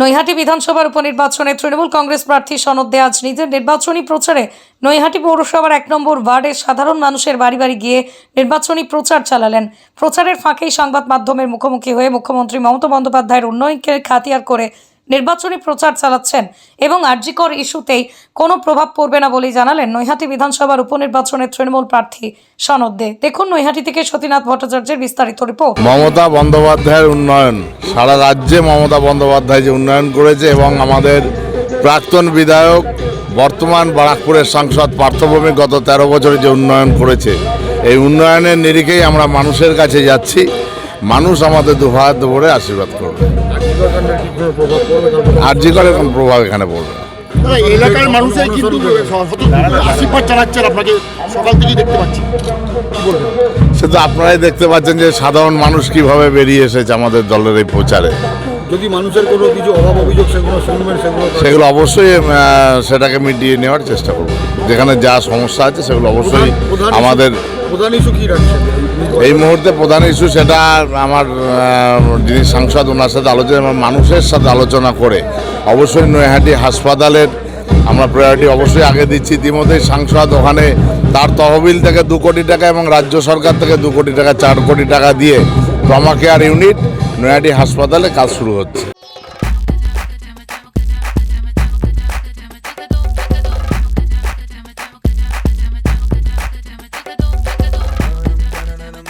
নৈহাটি বিধানসভার উপনির্বাচনে তৃণমূল কংগ্রেস প্রার্থী সনদে আজ নিজের নির্বাচনী প্রচারে নৈহাটি পৌরসভার এক নম্বর ওয়ার্ডে সাধারণ মানুষের বাড়ি বাড়ি গিয়ে নির্বাচনী প্রচার চালালেন। প্রচারের ফাঁকেই সংবাদ মাধ্যমের মুখোমুখি হয়ে মুখ্যমন্ত্রী মমতা বন্দ্যোপাধ্যায়ের উন্নয়নকে খাতিয়ার করে নির্বাচনী প্রচার চালাচ্ছেন এবং আরজিকর ইস্যুতেই কোনো প্রভাব পড়বে না বলেই জানালেন নৈহাটি বিধানসভার উপনির্বাচনের তৃণমূল প্রার্থী সনদ দে। দেখুন নৈহাটি থেকে সতীনাথ ভট্টাচার্যের বিস্তারিত রিপোর্ট। মমতা বন্দ্যোপাধ্যায়ের উন্নয়ন। সারা রাজ্যে মমতা বন্দ্যোপাধ্যায় যে উন্নয়ন করেছে এবং আমাদের প্রাক্তন বিধায়ক, বর্তমান বারাকপুরের সাংসদ পার্থভূমি গত তেরো বছরে যে উন্নয়ন করেছে, এই উন্নয়নের নিরিখেই আমরা মানুষের কাছে যাচ্ছি। মানুষ আমাদের দুহাত ধরে আশীর্বাদ করবে। আর্জি করে কোনো প্রভাব এখানে পড়বে। এলাকার মানুষের কিন্তু আশীর্বাদ চালাচ্ছেন আপনাকে সকাল থেকেই দেখতে পাচ্ছি। সে তো আপনারাই দেখতে পাচ্ছেন যে সাধারণ মানুষ কীভাবে বেরিয়ে এসেছে আমাদের দলের এই প্রচারে। যদি মানুষের কোনো কিছু অভাব অভিযোগ সেগুলো শুনবেন সেগুলো সেগুলো অবশ্যই সেটাকে মিটিয়ে নেওয়ার চেষ্টা করব। যেখানে যা সমস্যা আছে সেগুলো অবশ্যই আমাদের প্রধান ইস্যু কি রাখছেন? এই মুহূর্তে প্রধান ইস্যু সেটা আমার যিনি সাংসদ, ওনার সাথে আলোচনা মানুষের সাথে আলোচনা করে। অবশ্যই নৈহাটি হাসপাতালের আমরা প্রায়োরিটি অবশ্যই আগে দিচ্ছি। ইতিমধ্যেই সাংসদ ওখানে তার তহবিল থেকে দু কোটি টাকা এবং রাজ্য সরকার থেকে দু কোটি টাকা, চার কোটি টাকা দিয়ে ট্রমা কেয়ার ইউনিট নৈহাটি হাসপাতালে কাজ শুরু হচ্ছে।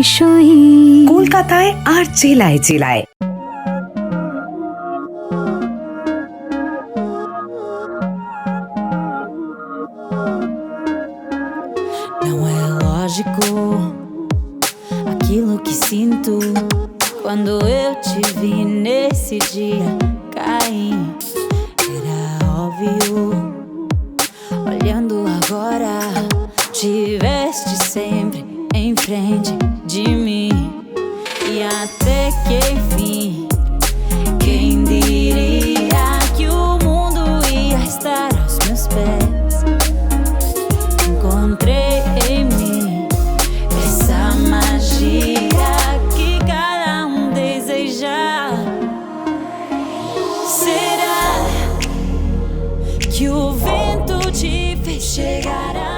বিষয়ী কলকাতায় আর জেলায় জেলায় Não é lógico aquilo que sinto quando eu te vi nesse dia cair. Era óbvio. Olhando agora, tiveste sempre em frente de mim. E até que enfim, quem diria que o mundo ia estar aos meus pés? Encontrei em mim essa magia que cada um deseja. Será que o vento te fez chegar